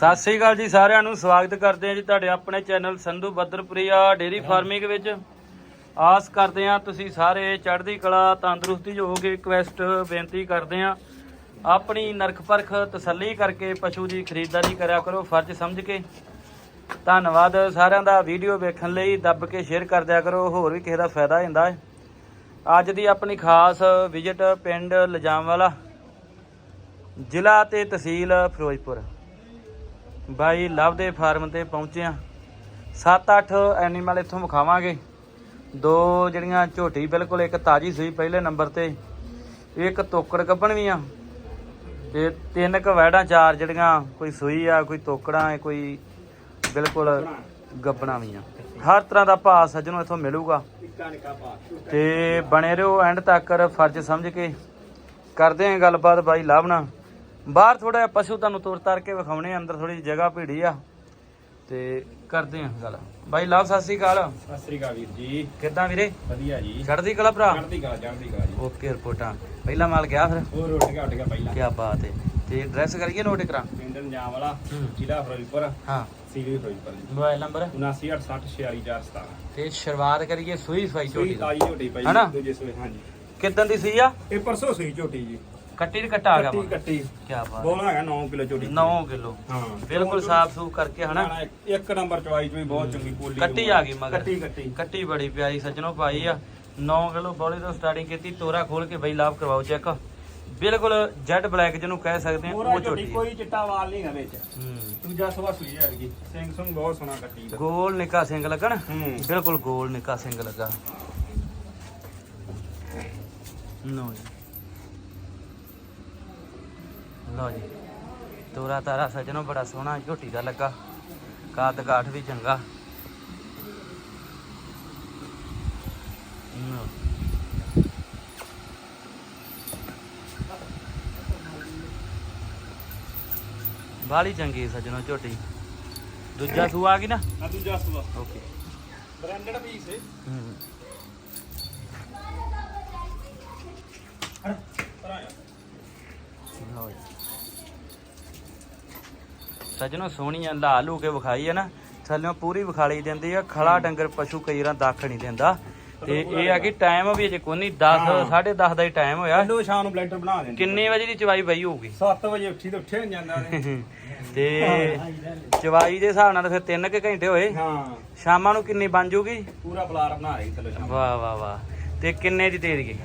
ਸਤਿ ਸ੍ਰੀ ਅਕਾਲ ਜੀ ਸਾਰਿਆਂ ਨੂੰ ਸਵਾਗਤ ਕਰਦੇ ਹਾਂ ਜੀ ਤੁਹਾਡੇ ਆਪਣੇ channel Sandhu Badarpuria dairy farming ਵਿੱਚ। ਆਸ ਕਰਦੇ ਹਾਂ ਤੁਸੀਂ ਸਾਰੇ ਚੜ੍ਹਦੀ ਕਲਾ ਤੰਦਰੁਸਤੀ ਹੋਗੇ ਰਿਕਵੈਸਟ ਬੇਨਤੀ ਕਰਦੇ ਹਾਂ। ਆਪਣੀ ਨਰਖ ਪਰਖ ਤਸੱਲੀ ਕਰਕੇ ਪਸ਼ੂ ਦੀ ਖਰੀਦਦਾਰੀ ਕਰਿਆ ਕਰੋ ਫਰਜ਼ ਸਮਝ ਕੇ। ਧੰਨਵਾਦ ਸਾਰਿਆਂ ਦਾ ਵੀਡੀਓ ਵੇਖਣ ਲਈ ਦੱਬ ਕੇ ਸ਼ੇਅਰ ਕਰ ਦਿਆ ਕਰੋ ਹੋਰ ਵੀ ਕਿਸੇ ਦਾ ਫਾਇਦਾ ਹੋ ਜਾਂਦਾ ਹੈ। ਅੱਜ ਦੀ ਆਪਣੀ ਖਾਸ ਵਿਜ਼ਿਟ ਪਿੰਡ ਲਜਾਮ ਵਾਲਾ ਜ਼ਿਲ੍ਹਾ ਤੇ ਤਹਿਸੀਲ ਫਿਰੋਜ਼ਪੁਰ। ਬਾਈ, ਲਵ ਦੇ ਫਾਰਮ ਤੇ ਪਹੁੰਚੇ ਆ 7-8 ਐਨੀਮਲ ਇੱਥੋਂ ਵਿਖਾਵਾਂਗੇ। ਦੋ ਜਿਹੜੀਆਂ ਝੋਟੀ ਬਿਲਕੁਲ ਇੱਕ ਤਾਜੀ ਸੂਈ ਪਹਿਲੇ ਨੰਬਰ ਤੇ, ਇੱਕ ਤੋਕੜ ਕੱਢਣ ਵੀ ਆ। ਤੇ ਤਿੰਨ ਕ ਵੈੜਾਂ, ਚਾਰ ਜਿਹੜੀਆਂ ਕੋਈ ਸੂਈ ਆ, ਕੋਈ ਤੋਕੜਾਂ ਕੋਈ ਬਿਲਕੁਲ ਗੱਬਣਾ ਵੀ ਆ। ਹਰ ਤਰ੍ਹਾਂ ਦਾ ਭਾਅ ਸੱਜਣੋਂ ਇੱਥੋਂ ਮਿਲੂਗਾ। ਤੇ ਬਣੇ ਰਹੋ ਐਂਡ ਤੱਕ ਫਰਜ਼ ਸਮਝ ਕੇ। ਕਰਦੇ ਆਂ ਗੱਲਬਾਤ ਬਾਈ ਲਵ ਨਾਲ। ਬਾਹਰ ਥੋੜਾ ਜਿਹਾ ਪਸ਼ੂ ਤੁਹਾਨੂੰ ਤੁਰ ਤਰ ਕੇ ਵਿਖਾਉਣੇ ਅੰਦਰ ਥੋੜੀ ਜਿਹੀ ਜਗ੍ਹਾ ਭੀੜੀ ਆ। ਤੇ ਕਰਦੇ ਆਂ ਗੱਲ। ਬਾਈ ਲਵ ਸਤਿ ਸ੍ਰੀ ਅਕਾਲ। ਸਤਿ ਸ੍ਰੀ ਅਕਾਲ ਵੀਰ ਜੀ। ਕਿੱਦਾਂ ਵੀਰੇ? ਵਧੀਆ ਜੀ। ਛੱਡਦੀ ਕਲਾ ਭਰਾ? ਚੜ੍ਹਦੀ ਕਲਾ ਚੜ੍ਹਦੀ ਕਲਾ ਜੀ। ਓਕੇ ਰਿਪੋਰਟਾਂ। ਪਹਿਲਾ ਮਾਲ ਗਿਆ ਫਿਰ? ਹੋਰ ਰੋਟੀ ਘੱਟ ਗਿਆ ਪਹਿਲਾਂ। ਕੀ ਬਾਤ ਹੈ ਤੇ ਐਡਰੈਸ ਕਰੀਏ ਨੋਟ ਕਰਾਂ? ਪਿੰਡ ਨਿਜਾਮ ਵਾਲਾ। ਜ਼ਿਲ੍ਹਾ ਫਿਰੋਜ਼ਪੁਰ ਹਾਂ। Civil Firozpur mobile number? 7986646417 ਤੇ ਸ਼ੁਰੂਆਤ ਕਰੀਏ ਸੂਈ ਸਫ਼ਾਈ ਝੋਟੀ ਦਾ। ਤਾਜੀ ਝੋਟੀ ਪਈ? ਦੂਜੇ ਸੂਏ ਹਾਂਜੀ। ਕਿਦਾਂ ਦੀ ਸੂਈ ਆ? ਇਹ ਪਰਸੋਂ ਸੂਈ ਝੋਟੀ ਜੀ। ਕੱਟੀ ਤੇ ਕੱਟਾ ਆ ਗਿਆ ਕੱਟੀ ਕੱਟੀ। ਕੀ ਬਾਤ ਬੋਲਾ ਹੈਗਾ 9 ਕਿਲੋ ਝੋਟੀ 9 ਕਿਲੋ। ਹਾਂ। ਬਿਲਕੁਲ ਸਾਫ਼ ਸੂਫ ਕਰਕੇ ਹਨਾ? ਨਾ, ਇੱਕ- ਨੰਬਰ ਚਵਾਈ ਚ ਵੀ ਬਹੁਤ ਚੰਗੀ ਪੋਲੀ ਕੱਟੀ ਆ ਗਈ ਮਗਰ। ਕੱਟੀ ਕੱਟੀ। ਕੱਟੀ ਬੜੀ ਪਿਆਰੀ ਸੱਜਣੋਂ ਪਾਈ ਆ। 9 ਕਿਲੋ ਬੋਲੀ ਤੋਂ ਸਟਾਰਟਿੰਗ ਕੀਤੀ ਤੋਰਾ ਖੋਲ ਕੇ ਬਈ ਲਾਭ ਕਰਵਾਓ ਚੈੱਕ। ਬਿਲਕੁਲ ਜੈਡ ਬਲੈਕ ਜਿਹਨੂੰ ਕਹਿ ਸਕਦੇ ਆ ਉਹ ਝੋਟੀ ਕੋਈ ਚਿੱਟਾ ਵਾਲ ਨਹੀਂ ਹੈ ਵਿੱਚ। ਹੂੰ। ਦੂਜਾ ਸਵਾ ਸੂਈ ਹੈਗੀ ਸਿੰਘ ਸੁੰਗ ਬਹੁਤ ਸੋਹਣਾ ਕੱਟੀ ਦਾ। ਗੋਲ ਨਿੱਕਾ ਸਿੰਘ ਲੱਗਣ। ਬਿਲਕੁਲ ਗੋਲ ਨਿੱਕਾ ਸਿੰਘ ਲੱਗਾ। ਲਓ ਜੀ। ਲਓ ਜੀ ਤੋਰਾ ਤਾਰਾ ਸੱਜਣੋਂ ਬੜਾ ਸੋਹਣਾ ਝੋਟੀ ਦਾ ਲੱਗਾ। ਕਾਦ ਕਾਠ ਵੀ ਚੰਗਾ। ਬਾਲੀ ਚੰਗੀ ਸੱਜਣੋਂ ਝੋਟੀ। ਦੂਜਾ ਸੂ ਆ ਗਈ ਨਾ? ਆ ਦੂਜਾ ਸਵਾ ਓਕੇ। ਬ੍ਰਾਂਡਡ ਪੀਸ ਹੈ। ਹੂੰ ਪਰਾਂ ਆ ਲਓ ਜੀ। ਸੱਜਣੋ ਸੋਹਣੀ ਆ ਲਾ ਲੂ ਕੇ ਵਿਖਾਈ ਹੈ ਨਾ ਥੱਲਿਓਂ ਪੂਰੀ ਵਿਖਾਲੀ ਦਿੰਦੀ ਆ ਖਲਾ ਡੰਗਰ ਪਸ਼ੂ ਕਈ ਵਾਰਾਂ ਦੱਖ ਨਹੀਂ ਦਿੰਦਾ। ਤੇ ਇਹ ਆ ਕਿ ਟਾਈਮ ਵੀ ਅਜੇ ਕੋਈ ਨਹੀਂ 10 ਹਾਂ। 10:30 ਦਾ ਹੀ ਟਾਈਮ ਹੋਇਆ। ਕੱਲੋ ਸ਼ਾਮ ਨੂੰ ਬਲੈਂਡਰ ਬਣਾ ਦਿੰਦੇ ਕਿੰਨੇ ਵਜੇ ਦੀ ਚਵਾਈ ਪਈ ਹੋਊਗੀ? 7 ਵਜੇ ਉੱਠੀ ਤੇ ਉੱਠੇ ਨਹੀਂ ਜਾਂਦਾ ਨੇ ਤੇ ਚਵਾਈ ਦੇ ਹਿਸਾਬ ਨਾਲ ਫਿਰ 3 ਕੁ ਘੰਟੇ ਹੋਏ। ਹਾਂ। ਸ਼ਾਮਾਂ ਨੂੰ ਕਿੰਨੀ ਬਣ ਜੂਗੀ? ਪੂਰਾ ਪਲਾਰ ਬਣਾ ਰਹੀ ਥੱਲੇ ਸ਼ਾਮ। ਵਾਹ ਵਾਹ ਵਾਹ। ਤੇ ਕਿੰਨੇ ਦੀ ਦੇ ਦਈਏ?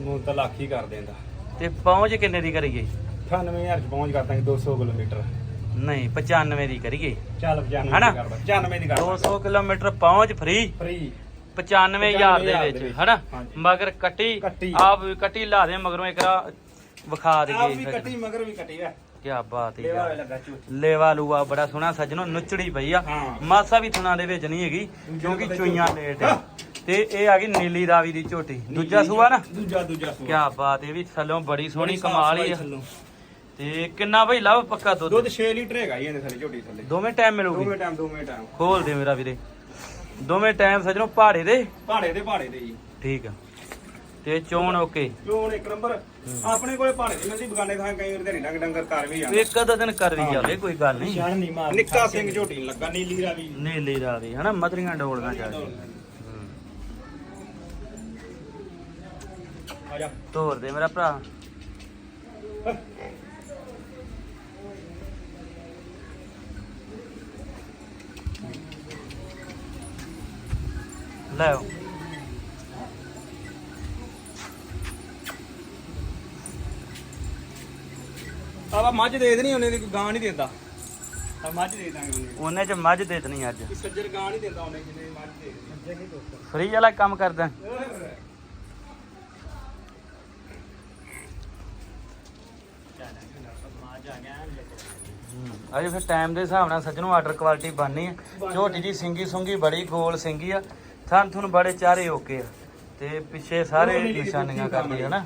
ਨੂੰ ਤਾਂ ਲੱਖ ਹੀ ਕਰ ਦਿੰਦਾ। ਤੇ ਪਹੁੰਚ ਕਿੰਨੇ ਦੀ ਕਰੀਏ? 98000 ਚ ਪਹੁੰਚ ਕਰ ਦਾਂਗੇ 200 ਕਿਲੋਮੀਟਰ। ਨਹੀਂ 95 ਦੀ ਕਰੀਏ। ਚੱਲ 95 ਹਨਾ? ਦੀ ਕਰ ਦਾਂ 95 ਦੀ ਕਰ 200 ਕਿਲੋਮੀਟਰ ਪਹੁੰਚ ਫ੍ਰੀ ਫ੍ਰੀ 95000 ਦੇ ਵਿੱਚ ਹਨਾ? ਹਾਂਜੀ। ਮਗਰ ਕੱਟੀ ਕੱਟੀ। ਆਪ ਵੀ ਕੱਟੀ ਲਾ ਦੇ ਮਗਰੋਂ ਇੱਕ ਰਾ ਵਿਖਾ ਆਪ ਵੀ ਦਈਏ ਕੱਟੀ ਮਗਰ ਵੀ ਕੱਟੀ ਹੈ ਕੀ ਬਾਤ ਹੈ ਲੇਵਾ ਯਾਰ। ਲੱਗਾ ਲੇਵਾ ਲੂਆ ਬੜਾ ਸੋਹਣਾ ਸੱਜਣੋ ਨੁੱਚੜੀ ਪਈ ਆ। ਹਾਂ। ਮਾਸਾ ਵੀ ਥੁਣਾ ਦੇ ਵਿੱਚ ਨਹੀਂ ਹੈਗੀ ਕਿਉਂਕਿ ਚੁਈਆਂ। ਲੇਟ ਆ। ਤੇ ਇਹ ਆ ਗਈ ਨੀਲੀ ਰਾਵੀ ਦੀ ਝੋਟੀ। ਦੂਜਾ ਸੂਆ ਨਾ? ਦੂਜਾ ਦੂਜਾ ਸੂਆ। ਕੀ ਬਾਤ ਇਹ ਵੀ ਥੱਲੋਂ ਬੜੀ ਸੋਹਣੀ ਕਮਾਲ ਹੀ ਆ। ਥੱਲੋਂ। ਤੇ ਕਿੰਨਾ ਬਈ ਲਵ ਪੱਕਾ ਦੁੱਧ? ਦੁੱਧ 6 ਲੀਟਰ ਹੈਗਾ ਜੀ ਇਹਦੇ ਥੱਲੇ ਝੋਟੀ ਥੱਲੇ। ਦੋਵੇਂ ਟਾਈਮ ਮਿਲੂਗੀ। ਦੋਵੇਂ ਟਾਈਮ ਦੋਵੇਂ ਟਾਈਮ ਖੋਲ ਦੇ ਮੇਰਾ ਵੀਰੇ। ਦੋਵੇਂ ਟਾਈਮ ਸੱਜਣੋ ਪਹਾੜੇ ਦੇ। ਪਹਾੜੇ ਦੇ ਪਹਾੜੇ ਦੇ ਜੀ। ਠੀਕ ਆ। ਤੇ ਚੋਣ ਓਕੇ। ਲੋਨ ਇੱਕ ਨੰਬਰ। ਆਪਣੇ ਕੋਲੇ ਪਹਾੜੇ ਦੀ ਮਿਲਦੀ ਬਗਾਨੇ ਥਾਂ ਕਈ ਵਾਰ ਡੰਗ ਡੰਗਰ ਕਰ ਵੀ ਜਾਂਦਾ। ਇੱਕ ਅੱਧਾ ਦਿਨ ਕਰ ਵੀ ਜਾਵੇ ਕੋਈ ਗੱਲ ਨਹੀਂ। ਨਹੀਂ ਮਾਰ ਨਿੱਕਾ ਸਿੰਘ ਝੋਟੀ ਨੂੰ ਲੱਗਾ ਨੀਲੀ ਰਾਵੀ। ਨੀਲੀ ਰਾਵੀ ਹਨਾ? ਮਧਰੀਆਂ ਡੋਲਣਾ ਚਾਹੀਦੀ। ਆ ਜਾ। ਤੋਰ ਦੇ ਮੇਰਾ ਭਰਾ। ਲੈ ਆਓ। ਆਵਾ ਮੱਝ ਦੇ ਦੇਣੀ ਉਹਨੇ ਦੀ ਗਾਂ ਨਹੀਂ ਦਿੰਦਾ। ਆ ਮੱਝ ਦੇ ਦਾਂਗੇ ਉਹਨੇ। ਉਹਨੇ ਚ ਮੱਝ ਦੇ ਦੇਣੀ ਅੱਜ। ਸੱਜਰ ਗਾਂ ਨਹੀਂ ਦਿੰਦਾ ਉਹਨੇ ਜਿੰਨੇ ਮੱਝ ਦੇ ਫਰੀ ਵਾਲਾ ਕੰਮ ਕਰਦਾ। ਅਜੇ ਫਿਰ ਟਾਈਮ ਦੇ ਹਿਸਾਬ ਨਾਲ ਸੱਜਣੋਂ ਆਰਡਰ ਕੁਆਲਿਟੀ ਬਣਨੀ ਹੈ ਝੋਟੀ ਦੀ ਸਿੰਗੀ ਸੁੰਗੀ ਬੜੀ ਗੋਲ ਸਿੰਗੀ ਆ। ਥਣ ਥੁਣ ਬੜੇ ਚਾਰੇ ਓਕੇ ਆ। ਤੇ ਪਿੱਛੇ ਸਾਰੇ ਨਿਸ਼ਾਨੀਆਂ ਕਰਦੀ ਹੈ ਨਾ।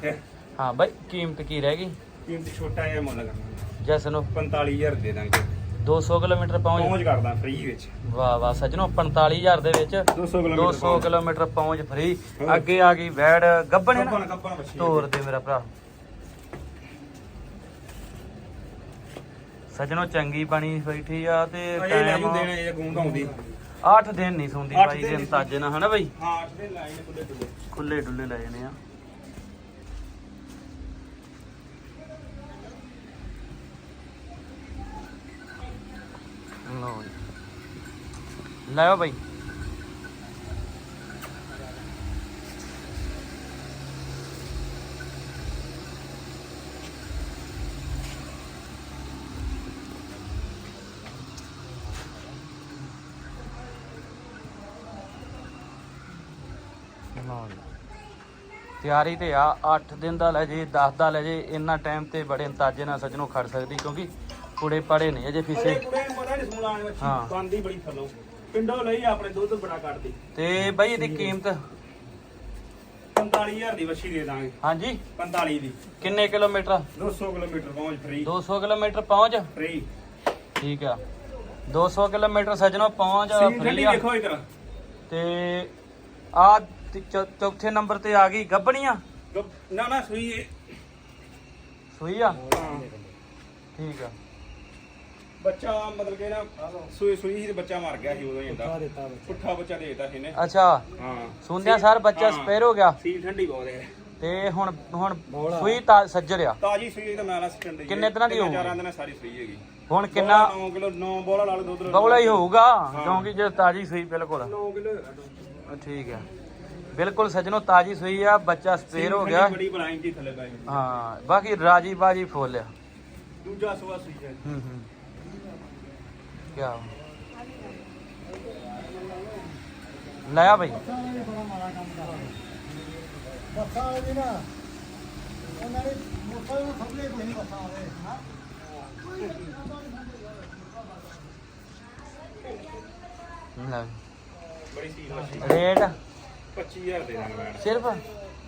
ਹਾਂ ਬਾਈ ਕੀਮਤ ਕੀ ਰਹਿ ਗਈ? ਕੀਮਤ ਛੋਟਾ ਜਿਹਾ ਮੁੱਲ ਕਰਨਾ। ਜੈਸ ਨੂੰ? 45000 ਦੇ ਦਾਂਗੇ। 200 ਕਿਲੋਮੀਟਰ ਪਹੁੰਚ। ਪਹੁੰਚ ਕਰਦਾ ਫ੍ਰੀ ਵਿੱਚ। ਵਾਹ ਵਾਹ ਸੱਜਣੋਂ 45000 ਦੇ ਵਿੱਚ 200 ਕਿਲੋਮੀਟਰ 200 ਕਿਲੋਮੀਟਰ ਪਹੁੰਚ ਫ੍ਰੀ ਅੱਗੇ ਆ ਗਈ ਵੈੜ। ਗੱਬਣ ਨਾ? ਤੋਰ ਦੇ ਮੇਰਾ ਭਰਾ। ਸੱਜਣੋ ਚੰਗੀ ਬਣੀ ਬੈਠੀ ਆ ਤੇ ਟਾਈਮ ਦੇਣੇ ਇਹ ਗੂੰਦ ਆਉਂਦੀ। 8 ਦਿਨ ਨਹੀਂ ਸੌਂਦੀ ਅੱਠ ਬਾਈ ਦਿਨ ਦੇ ਨੀ ਅੰਦਾਜ਼ੇ ਨਾਲ ਹਨਾ ਬਾਈ? ਹਾਂ ਖੁੱਲੇ ਡੁੱਲੇ। ਲੈ ਜਾਣੇ ਆ। ਲਓ ਜੀ। ਲਾਓ ਬਾਈ। ਲਓ ਜੀ ਤਿਆਰੀ ਤੇ ਆ 8 ਦਿਨ ਦਾ ਲੈ ਜੇ 10 ਦਾ ਲੈ ਜੇ ਇੰਨਾ ਟਾਈਮ ਤੇ ਬੜੇ ਅੰਦਾਜ਼ੇ ਨਾਲ ਸੱਜਣੋਂ ਖੜ ਸਕਦੀ ਕਿਉਂਕਿ ਕੁੜੇ ਪੜੇ ਨਹੀਂ ਅਜੇ ਵਿੱਚ ਹਾਂ। ਬੰਦੀ ਬੜੀ ਥੱਲੋਂ। ਪਿੰਡੋਂ ਲਈ ਆਪਣੇ ਦੁੱਧ ਬੜਾ ਕੱਢਦੀ। ਤੇ ਬਾਈ ਇਹਦੀ ਕੀਮਤ? 45000 ਦੀ ਵੱਛੀ ਦੇ ਦਾਂਗੇ। ਹਾਂਜੀ। 45 ਦੀ। ਕਿੰਨੇ ਕਿਲੋਮੀਟਰ? 200 ਕਿਲੋਮੀਟਰ ਪਹੁੰਚ ਫ੍ਰੀ 200 ਕਿਲੋਮੀਟਰ ਪਹੁੰਚ? ਫ੍ਰੀ ਠੀਕ ਆ। 200 ਕਿਲੋਮੀਟਰ ਸੱਜਣੋਂ ਪਹੁੰਚ ਫ੍ਰੀ ਆ। ਦੇਖੋ ਇਧਰ ਤੇ ਆ ਚੌਥੇ ਨੰਬਰ ਤੇ ਆ ਗਈ ਗੱਬਣੀਆਂ? ਨਾ ਨਾ ਸੂਈ ਇਹ। ਸੂਈ ਆ? ਹਾਂ ਠੀਕ ਆ। ਬੱਚਾ ਮਤਲਬ ਕਿ ਨਾ ਸੂਈ ਸੂਈ ਤੇ ਬੱਚਾ ਮਰ ਗਿਆ ਸੀ ਉਦੋਂ ਹੀ ਹੁੰਦਾ ਪੁੱਠਾ ਬੱਚਾ। ਦੇਤਾ ਸੀ ਇਹਨੇ। ਅੱਛਾ। ਹਾਂ। ਸੁਣਦਿਆਂ ਸਾਰ ਬੱਚਾ ਹਾਂ। ਸਪੇਅਰ ਹੋ ਗਿਆ? ਸੀ ਠੰਡੀ ਬਹੁਤ ਹੈ। ਤੇ ਹੁਣ ਹੁਣ ਸੂਈ ਤਾਂ ਸੱਜਰ ਆ? ਤਾਜੀ ਸੂਈ ਤਾਂ ਮੈਂ ਨਾ ਸਕਿੰਡ ਦੀ ਕਿੰਨੇ ਦਿਨਾਂ ਦੀ ਹੋਊਗੀ? ਚਾਰਾਂ ਦਿਨਾਂ ਸਾਰੀ ਸੂਈ ਹੈਗੀ। ਹੁਣ ਕਿੰਨਾ 9 ਕਿਲੋ 9 ਬੋਲਾ ਨਾਲ ਦੁੱਧ ਬੌਲਾ ਹੀ ਹੋਊਗਾ। ਹਾਂ। ਕਿਉਂਕਿ ਜੇ ਤਾਜੀ ਸੂਈ ਬਿਲਕੁਲ 9 ਕਿਲੋ ਠੀਕ ਆ ਬਿਲਕੁਲ ਸੱਜਣੋ ਤਾਜੀ ਸੂਈ ਆ ਬੱਚਾ ਸਪੇਅਰ ਹੋ ਗਿਆ। ਬੜੀ ਬਲਾਈਂ ਜੀ ਥੱਲੇ ਗਈ ਹਾਂ ਬਾਕੀ ਰਾਜੀ ਬਾਜੀ ਫੁੱਲ ਆ। ਦੂਜਾ ਸੂਆ ਸੂਈ ਹੈ ਹੂੰ ਹੂੰ। ਕਿਆ? ਲਾਇਆ ਬਈ। ਬੱਸਾਂ ਆਵੇ ਨਾ ਉਹਨਾਂ ਨੇ ਮੋਟਰ ਨੂੰ ਖਬਲੇ ਕੋਈ ਨਹੀਂ ਬੱਸਾਂ ਆਵੇ ਲੈ ਬੜੀ ਸੀ ਮੱਛੀ ਰੇਟ? 25000 ਦੇ ਦਾਂਗੇ ਮੈਂ ਸਿਰਫ?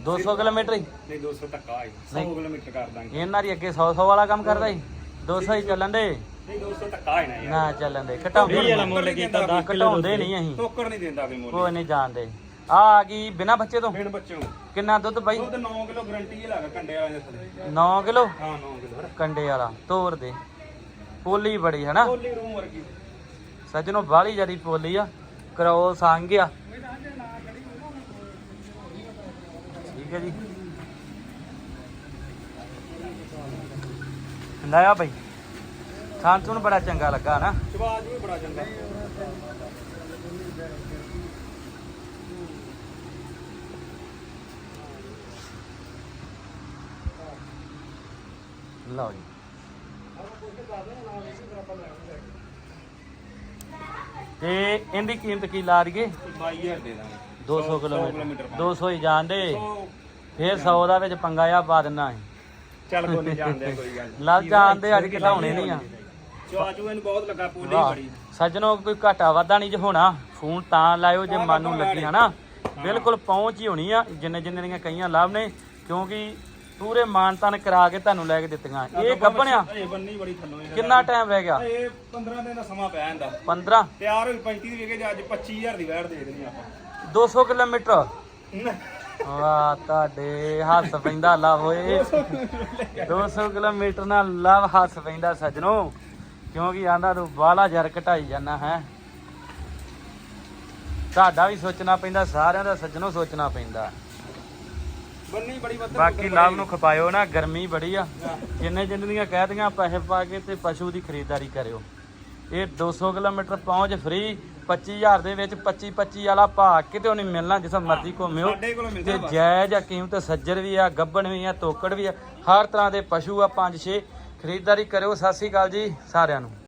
200 ਕਿਲੋਮੀਟਰ ਹੀ? ਨਹੀਂ 200 ਧੱਕਾ ਹੈ 100 ਨਹੀਂ। ਕਿਲੋਮੀਟਰ ਕਰ ਦਾਂਗੇ। ਇਹਨਾਂ ਦੀ ਅੱਗੇ 100 100 ਵਾਲਾ ਕੰਮ ਕਰਦਾ ਹੀ। 200 ਹੀ ਚੱਲਣ ਦੇ। ਨਹੀਂ 200 ਧੱਕਾ ਹੈ ਨਾ ਯਾਰ ਨਾ ਚੱਲਣ ਦੇ। ਘਟਾਉਂਦੇ ਵੀਹ ਵਾਲਾ ਨਹੀਂ ਮੁੱਲ ਕੀਤਾ ਦਸ ਘਟਾਉਂਦੇ ਨਹੀਂ ਅਸੀਂ। ਟੋਕਰ ਨਹੀਂ ਦਿੰਦਾ ਕੋਈ ਮੁੱਲ। ਕੋਈ ਨਹੀਂ ਜਾਣਦੇ। ਆ ਆ ਗਈ ਬਿਨਾ ਬੱਚੇ ਤੋਂ। ਬਿਨ ਬੱਚੋਂ ਕਿੰਨਾ ਦੁੱਧ ਬਾਈ? ਦੁੱਧ 9 ਕਿਲੋ ਗਰੰਟੀ ਹੀ ਲੱਗਾ ਕੰਡੇ ਵਾਲੇ ਦੇ ਥੱਲੇ। 9 ਕਿਲੋ? ਹਾਂ 9 ਕਿਲੋ। ਕੰਡੇ ਵਾਲਾ। ਤੋਰ ਦੇ। ਪੋਲੀ ਬੜੀ ਹੈ ਨਾ ਕੋਲੀ ਰੂਮ ਵਰਗੀ। ਸੱਜਣੋ ਬਾਹਲੀ ਜਿਆਦੀ ਪੋਲੀ ਆ। ਕਰੋ ਸੰਗ ਆ। ਠੀਕ ਹੈ ਜੀ। ਲਾਇਆ ਬਾਈ। ਖਾਂ ਨੂੰ ਬੜਾ ਚੰਗਾ ਲੱਗਾ ਨਾ। ਸਵਾਦ ਵੀ ਬੜਾ ਚੰਗਾ। ਲਓ ਜੀ। ਤੇ ਇਹਦੀ ਕੀਮਤ ਕੀ ਲਾ ਰਹੀਏ 22000 ਦੇ ਦਾਂਗੇ। 200 ਕਿਲੋਮੀਟਰ। ਕਿਲੋਮੀਟਰ 200 ਹੀ ਜਾਣਦੇ ਸੌ- ਫੇਰ 100 ਦਾ ਵਿੱਚ ਪੰਗਾ ਆ ਪਾ ਦਿੰਨਾ ਚੱਲ ਕੋਈ ਨਹੀਂ ਜਾਣਦੇ ਕੋਈ ਗੱਲ। ਲੱਭ ਜਾਣਦੇ ਅੱਜ ਘਟਾਉਣੇ ਨਹੀਂ ਆ। ਚਾਚੂ ਇਹਨੂੰ ਬਹੁਤ ਲੱਗਾ ਪੂਲੀ ਬੜੀ। ਸੱਜਣੋ ਕੋਈ ਘਾਟਾ ਵਾਧਾ ਨਹੀਂ ਜੇ ਹੋਣਾ। ਫੋਨ ਤਾਂ ਲਾਇਓ ਜੇ ਮਨ ਨੂੰ ਲੱਗੀ ਹਨਾ? ਬਿਲਕੁਲ ਪਹੁੰਚ ਹੀ ਹੋਣੀ ਆ ਜਿੰਨੇ ਜਿੰਨੇ ਦੀਆਂ ਕਈਆਂ ਲਾਭ ਨੇ। ਕਿਉਂਕਿ ਪੂਰੇ ਮਾਨਤਨ ਕਰਾ ਕੇ ਤੁਹਾਨੂੰ ਲੈ ਕੇ ਦਿੱਤੀਆਂ। ਇਹ ਗੱਬਣਿਆ ਇਹ ਬੰਨੀ ਬੜੀ ਥੱਲੋਂ ਇਹਦਾ। ਕਿੰਨਾ ਟਾਈਮ ਰਹਿ ਗਿਆ? ਇਹ 15 ਦਿਨ ਦਾ ਸਮਾਂ ਪਿਆ ਜਾਂਦਾ। 15 ਤਿਆਰ ਹੋਈ 35 ਦੀ ਵਿਕੇ ਜੇ ਅੱਜ 25000 ਦੀ ਵੈਟ ਦੇ ਦੇਣੀ ਆਪਾਂ। 200 ਕਿਲੋਮੀਟਰ? ਵਾਹ ਤੁਹਾਡੇ ਹੱਸ ਪੈਂਦਾ ਲਵ ਓਏ। 200 ਕਿਲੋਮੀਟਰ। ਨਾਲ ਲਵ ਹੱਸ ਪੈਂਦਾ ਸੱਜਣੋ। ਕਿਉਂਕਿ ਆਂਦਾ ਤੂੰ ਬਾਲਾ ਜਰ ਘਟਾਈ ਜਾਣਾ ਹੈ। ਤੁਹਾਡਾ ਵੀ ਸੋਚਣਾ ਪੈਂਦਾ ਸਾਰਿਆਂ ਦਾ ਸੱਜਣੋ ਸੋਚਣਾ ਪੈਂਦਾ। ਬੰਨੀ ਬੜੀ ਵੱਧ ਬਾਕੀ ਲਵ ਨੂੰ ਖਪਾਇਓ ਨਾ ਗਰਮੀ ਬੜੀ ਆ। ਜਿੰਨੇ ਜਿੰਨੇ ਦੀਆਂ ਕਹਿ ਦੀਆਂ ਪੈਸੇ ਪਾ ਕੇ ਤੇ ਪਸ਼ੂ ਦੀ ਖਰੀਦਦਾਰੀ ਕਰਿਓ। ਇਹ 200 ਕਿਲੋਮੀਟਰ ਪਹੁੰਚ ਫ੍ਰੀ 25000 ਦੇ ਵਿੱਚ 25 25 ਵਾਲਾ ਭਾਅ ਕਿਤੇ ਨਹੀਂ ਮਿਲਣਾ ਜਿਸ ਮਰਜ਼ੀ ਘੁੰਮਿਓ ਤੇ ਜਾਇਜ਼ ਆ ਕੀਮਤ ਸੱਜਰ ਵੀ ਆ ਗੱਬਣ ਵੀ ਆ ਤੋਕੜ ਵੀ ਆ। ਹਰ ਤਰ੍ਹਾਂ ਦੇ ਪਸ਼ੂ ਆ 5 6 ਖਰੀਦਦਾਰੀ ਕਰਿਓ। ਸਤਿ ਸ੍ਰੀ ਅਕਾਲ ਜੀ ਸਾਰਿਆਂ ਨੂੰ।